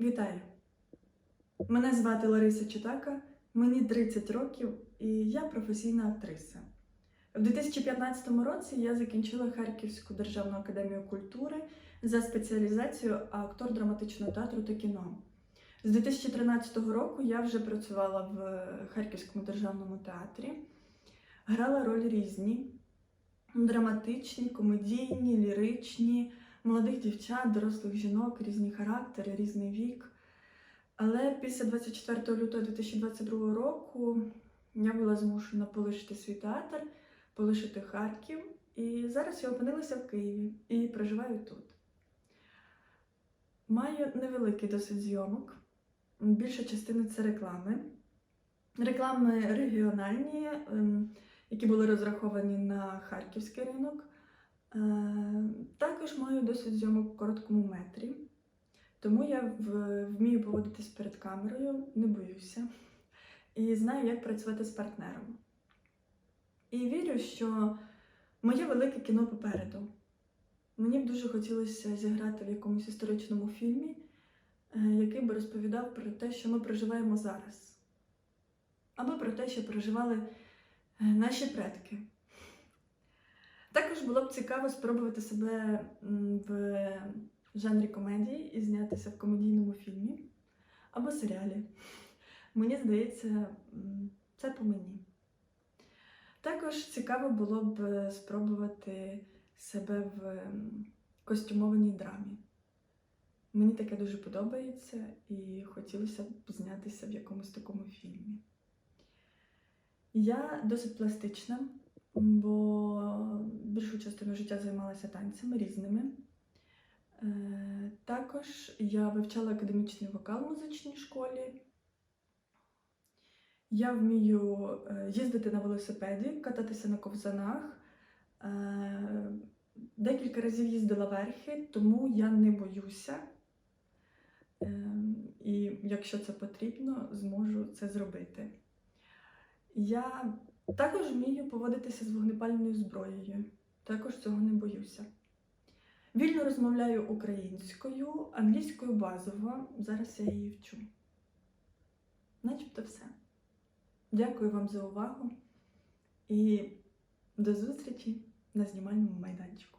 Вітаю! Мене звати Лариса Читака, мені 30 років і я професійна актриса. В 2015 році я закінчила Харківську державну академію культури за спеціалізацією актор драматичного театру та кіно. З 2013 року я вже працювала в Харківському державному театрі, грала ролі різні: драматичні, комедійні, ліричні молодих дівчат, дорослих жінок, різні характери, різний вік. Але після 24 лютого 2022 року я була змушена полишити свій театр, полишити Харків. І зараз я опинилася в Києві і проживаю тут. Маю невеликий досвід зйомок. Більша частина це реклами. Реклами регіональні, ем, які були розраховані на харківський ринок. Також маю досвід зйомок в короткому метрі, тому я вмію поводитись перед камерою, не боюся і знаю, як працювати з партнером. І вірю, що моє велике кіно попереду. Мені б дуже хотілося зіграти в якомусь історичному фільмі, е, який би розповідав про те, що ми проживаємо зараз, або про те, що проживали е, наші предки. Також було б цікаво спробувати себе в жанрі комедії і знятися в комедійному фільмі або серіалі. Мені здається, це по мені. Також цікаво було б спробувати себе в костюмованій драмі. Мені таке дуже подобається і хотілося б знятися в якомусь такому фільмі. Я досить пластична, бо більшу частину життя займалася танцями різними. Е, Також я вивчала академічний вокал в музичній школі. Я вмію е, їздити на велосипеді, кататися на ковзанах. Е, Декілька разів їздила верхи, тому я не боюся. І якщо це потрібно, зможу це зробити. Я також вмію поводитися з вогнепальною зброєю. Також цього не боюся. Вільно розмовляю українською, англійською базово. Зараз я її вчу. Начебто все. Дякую вам за увагу і до зустрічі на знімальному майданчику.